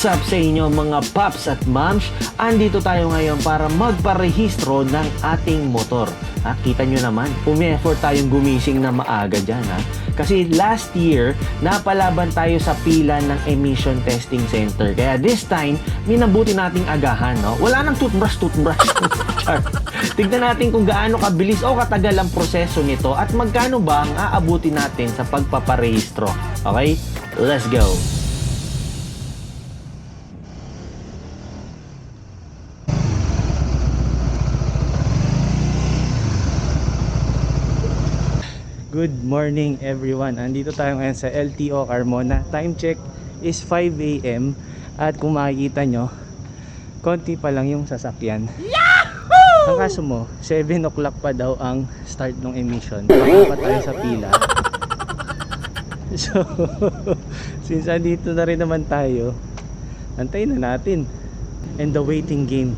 What's up sa inyo mga paps at mams? Andito tayo ngayon para magparehistro ng ating motor. Ha, kita nyo naman, umi-effort tayong gumising na maaga dyan. Ha? Kasi last year, napalaban tayo sa pila ng emission testing center. Kaya this time, minabuti nating agahan. No? Wala nang toothbrush, toothbrush. Char. Tignan natin kung gaano kabilis o katagal ang proseso nito at magkano ba ang aabuti natin sa pagpaparehistro. Okay? Let's go! Good morning everyone. Andito tayo ngayon sa LTO Carmona. Time check is 5 a.m. At kung makikita nyo, konti pa lang yung sasakyan. Ang kaso mo, 7 o'clock pa daw ang start ng emission. Baka pa tayo sa pila. So, since andito na rin naman tayo, antayin na natin. And the waiting game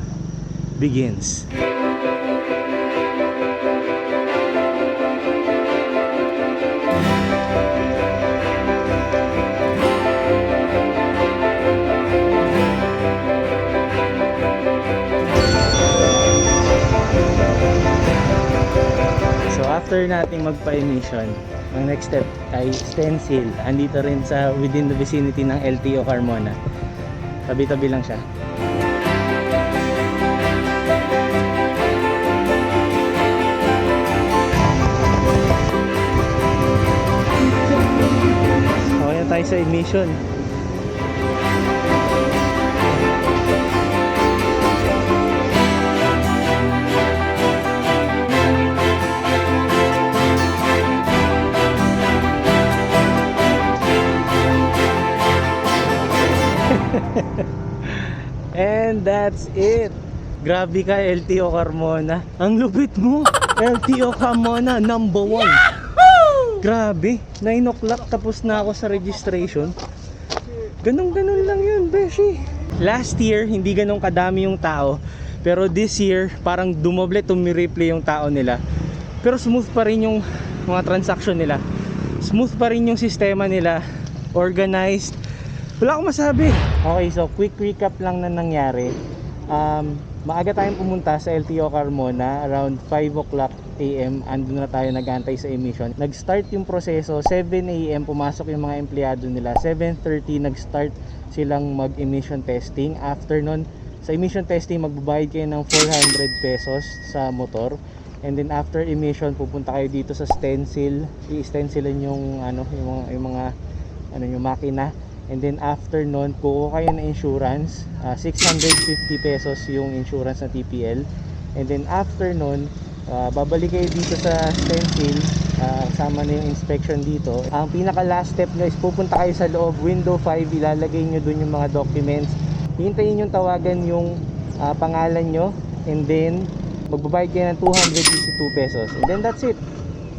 begins. After nating magpa-emission, ang next step ay stencil. Andito rin sa within the vicinity ng LTO Carmona. Tabi-tabi lang siya. Okay na tayo sa emission. And that's it. Grabe ka LTO Carmona. Ang lupit mo. LTO Carmona number one. Grabe. 9 o'clock tapos na ako sa registration. Ganun ganun lang yun, Beshi. Last year, hindi ganun kadami yung tao. Pero this year, parang dumoble, tumiriple yung tao nila. Pero smooth pa rin yung mga transaction nila. Smooth pa rin yung sistema nila. Organized. Wala akong masabi. Okay, so quick recap lang na nangyari. Um, maaga tayong pumunta sa LTO Carmona around 5 o'clock AM. Andun na tayo nagantay sa emission. Nag-start yung proseso. 7 AM pumasok yung mga empleyado nila. 7.30 nag-start silang mag-emission testing. After nun, sa emission testing, magbabayad kayo ng 400 pesos sa motor. And then after emission, pupunta kayo dito sa stencil. I-stencilan yung ano, yung mga, yung mga ano yung makina. And then after nun, kukuha kayo ng insurance. ah, 650 pesos yung insurance ng TPL. And then after nun, ah, babalik kayo dito sa stencil. ah, kasama na yung inspection dito. Ang pinaka last step nyo is pupunta kayo sa loob, window 5, ilalagay nyo dun yung mga documents. Hintayin yung tawagan yung ah, pangalan nyo. And then, magbabayad kayo ng 262 pesos. And then that's it.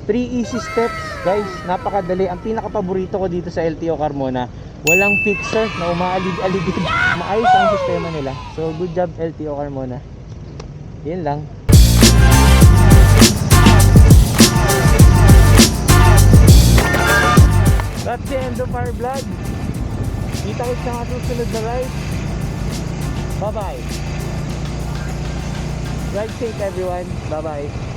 Three easy steps, guys. Napakadali. Ang pinaka-paborito ko dito sa LTO Carmona, walang fixer na umaalig-aligid. Maayos ang sistema nila. So, good job LTO Carmona. Yan lang. That's the end of our vlog. Kita kita sa mga susunod na ride. Bye-bye. Ride safe everyone. Bye-bye.